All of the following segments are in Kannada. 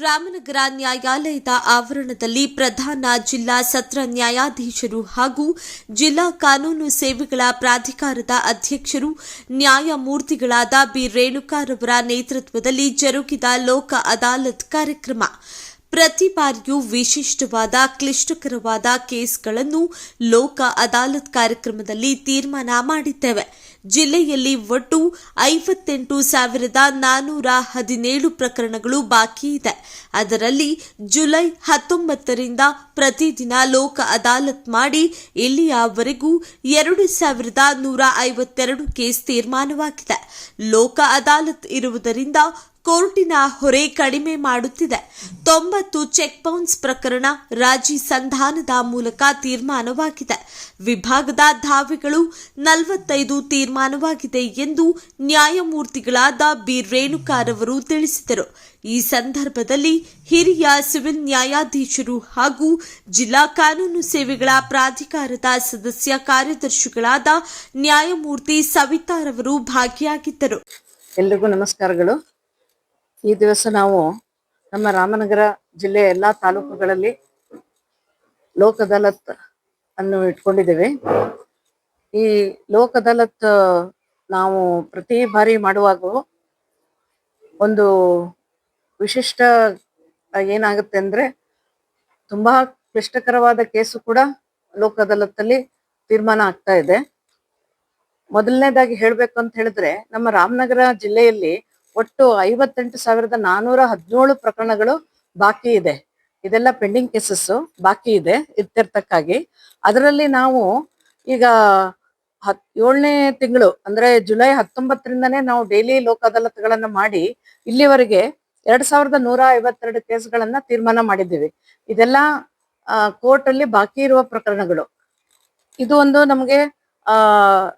ರಾಮನಗರ ನ್ಯಾಯಾಲಯದ ಆವರಣದಲ್ಲಿ ಪ್ರಧಾನ ಜಿಲ್ಲಾ ಸತ್ರ ನ್ಯಾಯಾಧೀಶರು ಹಾಗೂ ಜಿಲ್ಲಾ ಕಾನೂನು ಸೇವೆಗಳ ಪ್ರಾಧಿಕಾರದ ಅಧ್ಯಕ್ಷರು, ನ್ಯಾಯಮೂರ್ತಿಗಳಾದ ಬಿ. ರೇಣುಕಾರವರ ನೇತೃತ್ವದಲ್ಲಿ ಜರುಗಿದ ಲೋಕ ಅದಾಲತ್ ಕಾರ್ಯಕ್ರಮ. ಪ್ರತಿ ಬಾರಿಯೂ ವಿಶಿಷ್ಟವಾದ, ಕ್ಲಿಷ್ಟಕರವಾದ ಕೇಸ್ಗಳನ್ನು ಲೋಕ ಅದಾಲತ್ ಕಾರ್ಯಕ್ರಮದಲ್ಲಿ ತೀರ್ಮಾನ ಮಾಡಿದ್ದೇವೆ. ಜಿಲ್ಲೆಯಲ್ಲಿ ಒಟ್ಟು ಐವತ್ತೆಂಟು ಸಾವಿರದ ನಾನೂರ ಹದಿನೇಳು ಪ್ರಕರಣಗಳು ಬಾಕಿ ಇದೆ. ಅದರಲ್ಲಿ ಜುಲೈ ಹತ್ತೊಂಬತ್ತರಿಂದ ಪ್ರತಿದಿನ ಲೋಕ ಅದಾಲತ್ ಮಾಡಿ ಇಲ್ಲಿಯವರೆಗೂ ಎರಡು ಸಾವಿರದ ನೂರ ಐವತ್ತೆರಡು ಕೇಸ್ ತೀರ್ಮಾನವಾಗಿದೆ. ಲೋಕ ಅದಾಲತ್ ಇರುವುದರಿಂದ ಕೋರ್ಟಿನ ಹೊರೆ ಕಡಿಮೆ ಮಾಡುತ್ತಿದೆ. ತೊಂಬತ್ತು ಚೆಕ್ ಬೌನ್ಸ್ ಪ್ರಕರಣ ರಾಜಿ ಸಂಧಾನದ ಮೂಲಕ ತೀರ್ಮಾನವಾಗಿದೆ. ವಿಭಾಗದ ಧಾವಿಗಳು ನಲವತ್ತೈದು ತೀರ್ಮಾನವಾಗಿದೆ ಎಂದು ನ್ಯಾಯಮೂರ್ತಿಗಳಾದ ಬಿ. ರೇಣುಕಾರವರು ತಿಳಿಸಿದರು. ಈ ಸಂದರ್ಭದಲ್ಲಿ ಹಿರಿಯ ಸಿವಿಲ್ ನ್ಯಾಯಾಧೀಶರು ಹಾಗೂ ಜಿಲ್ಲಾ ಕಾನೂನು ಸೇವೆಗಳ ಪ್ರಾಧಿಕಾರದ ಸದಸ್ಯ ಕಾರ್ಯದರ್ಶಿಗಳಾದ ನ್ಯಾಯಮೂರ್ತಿ ಸವಿತಾರವರು ಭಾಗಿಯಾಗಿದ್ದರು. ಎಲ್ಲರಿಗೂ ನಮಸ್ಕಾರಗಳು. ಈ ದಿವಸ ನಾವು ನಮ್ಮ ರಾಮನಗರ ಜಿಲ್ಲೆಯ ಎಲ್ಲಾ ತಾಲೂಕುಗಳಲ್ಲಿ ಲೋಕ್ ಅದಾಲತ್ ಅನ್ನು ಇಟ್ಕೊಂಡಿದ್ದೇವೆ. ಈ ಲೋಕ್ ನಾವು ಪ್ರತಿ ಬಾರಿ ಮಾಡುವಾಗ ಒಂದು ವಿಶಿಷ್ಟ ಏನಾಗುತ್ತೆ ಅಂದ್ರೆ ತುಂಬಾ ಕ್ಲಿಷ್ಟಕರವಾದ ಕೇಸು ಕೂಡ ಲೋಕ್ ತೀರ್ಮಾನ ಆಗ್ತಾ ಇದೆ. ಮೊದಲನೇದಾಗಿ ಹೇಳ್ಬೇಕು ಅಂತ ಹೇಳಿದ್ರೆ ನಮ್ಮ ರಾಮನಗರ ಜಿಲ್ಲೆಯಲ್ಲಿ ಒಟ್ಟು ಐವತ್ತೆಂಟು ಸಾವಿರದ ನಾನೂರ ಹದಿನೇಳು ಪ್ರಕರಣಗಳು ಬಾಕಿ ಇದೆ. ಇದೆಲ್ಲ ಪೆಂಡಿಂಗ್ ಕೇಸಸ್ ಬಾಕಿ ಇದೆ ಇರ್ತಿರ್ತಕ್ಕಾಗಿ ಅದರಲ್ಲಿ ನಾವು ಈಗ ಹತ್, ಏಳನೇ ತಿಂಗಳು, ಅಂದ್ರೆ ಜುಲೈ ಹತ್ತೊಂಬತ್ತರಿಂದನೇ ನಾವು ಡೈಲಿ ಲೋಕ ಅದಾಲತ್ಗಳನ್ನ ಮಾಡಿ, ಇಲ್ಲಿವರೆಗೆ ಎರಡ್ ಸಾವಿರದ ನೂರ ಐವತ್ತೆರಡು ಕೇಸ್ಗಳನ್ನ ತೀರ್ಮಾನ ಮಾಡಿದ್ದೀವಿ. ಇದೆಲ್ಲ ಕೋರ್ಟ್ ಅಲ್ಲಿ ಬಾಕಿ ಇರುವ ಪ್ರಕರಣಗಳು. ಇದು ಒಂದು ನಮಗೆ, ಆ,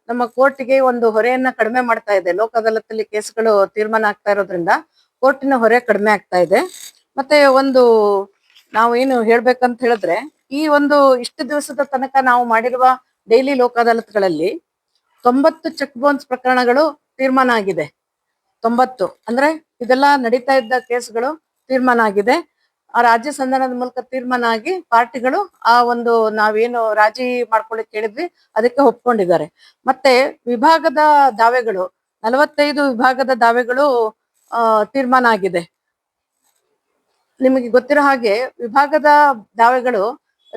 ನಮ್ಮ ಕೋರ್ಟ್ಗೆ ಒಂದು ಹೊರೆಯನ್ನ ಕಡಿಮೆ ಮಾಡ್ತಾ ಇದೆ. ಲೋಕ ಅದಾಲತ್ತಲ್ಲಿ ಕೇಸ್ಗಳು ತೀರ್ಮಾನ ಆಗ್ತಾ ಇರೋದ್ರಿಂದ ಕೋರ್ಟಿನ ಹೊರೆ ಕಡಿಮೆ ಆಗ್ತಾ ಇದೆ. ಮತ್ತೆ ಒಂದು ನಾವು ಏನು ಹೇಳ್ಬೇಕಂತ ಹೇಳಿದ್ರೆ, ಈ ಒಂದು ಇಷ್ಟು ದಿವಸದ ತನಕ ನಾವು ಮಾಡಿರುವ ಡೈಲಿ ಲೋಕ ಅದಾಲತ್ಗಳಲ್ಲಿ ತೊಂಬತ್ತು ಚೆಕ್ ಬೌನ್ಸ್ ಪ್ರಕರಣಗಳು ತೀರ್ಮಾನ ಆಗಿದೆ. ತೊಂಬತ್ತು ಅಂದ್ರೆ ಇದೆಲ್ಲ ನಡೀತಾ ಇದ್ದ ಕೇಸ್ಗಳು ತೀರ್ಮಾನ ಆಗಿದೆ. ಆ ರಾಜ್ಯ ಸಂಧಾನದ ಮೂಲಕ ತೀರ್ಮಾನ ಆಗಿ ಪಾರ್ಟಿಗಳು ಆ ಒಂದು ನಾವೇನು ರಾಜಿ ಮಾಡ್ಕೊಳ್ಳಿಕ್ ಕೇಳಿದ್ವಿ ಅದಕ್ಕೆ ಒಪ್ಕೊಂಡಿದ್ದಾರೆ. ಮತ್ತೆ ವಿಭಾಗದ ದಾವೆಗಳು, ನಲವತ್ತೈದು ವಿಭಾಗದ ದಾವೆಗಳು ತೀರ್ಮಾನ ಆಗಿದೆ. ನಿಮಗೆ ಗೊತ್ತಿರೋ ಹಾಗೆ ವಿಭಾಗದ ದಾವೆಗಳು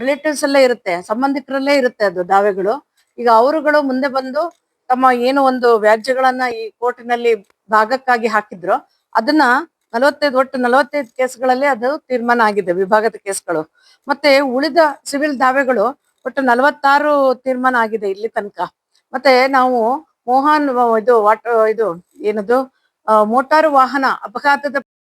ರಿಲೇಟಿವ್ಸ್ ಅಲ್ಲೇ ಇರುತ್ತೆ, ಸಂಬಂಧಿಕರಲ್ಲೇ ಇರುತ್ತೆ ಅದು ದಾವೆಗಳು. ಈಗ ಅವರುಗಳು ಮುಂದೆ ಬಂದು ತಮ್ಮ ಏನು ಒಂದು ವ್ಯಾಜ್ಯಗಳನ್ನ ಈ ಕೋರ್ಟಿನಲ್ಲಿ ಭಾಗಕ್ಕಾಗಿ ಹಾಕಿದ್ರು ಅದನ್ನ ನಲವತ್ತೈದು ಒಟ್ಟು ನಲವತ್ತೈದು ಕೇಸ್ಗಳಲ್ಲಿ ಅದು ತೀರ್ಮಾನ ಆಗಿದೆ, ವಿಭಾಗದ ಕೇಸ್ಗಳು. ಮತ್ತೆ ಉಳಿದ ಸಿವಿಲ್ ದಾವೆಗಳು ಒಟ್ಟು ನಲವತ್ತಾರು ತೀರ್ಮಾನ ಆಗಿದೆ ಇಲ್ಲಿ ತನಕ. ಮತ್ತೆ ನಾವು ಮೋಹನ್, ಇದು ವಾಟ್, ಇದು ಏನದು ಮೋಟಾರು ವಾಹನ ಅಪಘಾತದ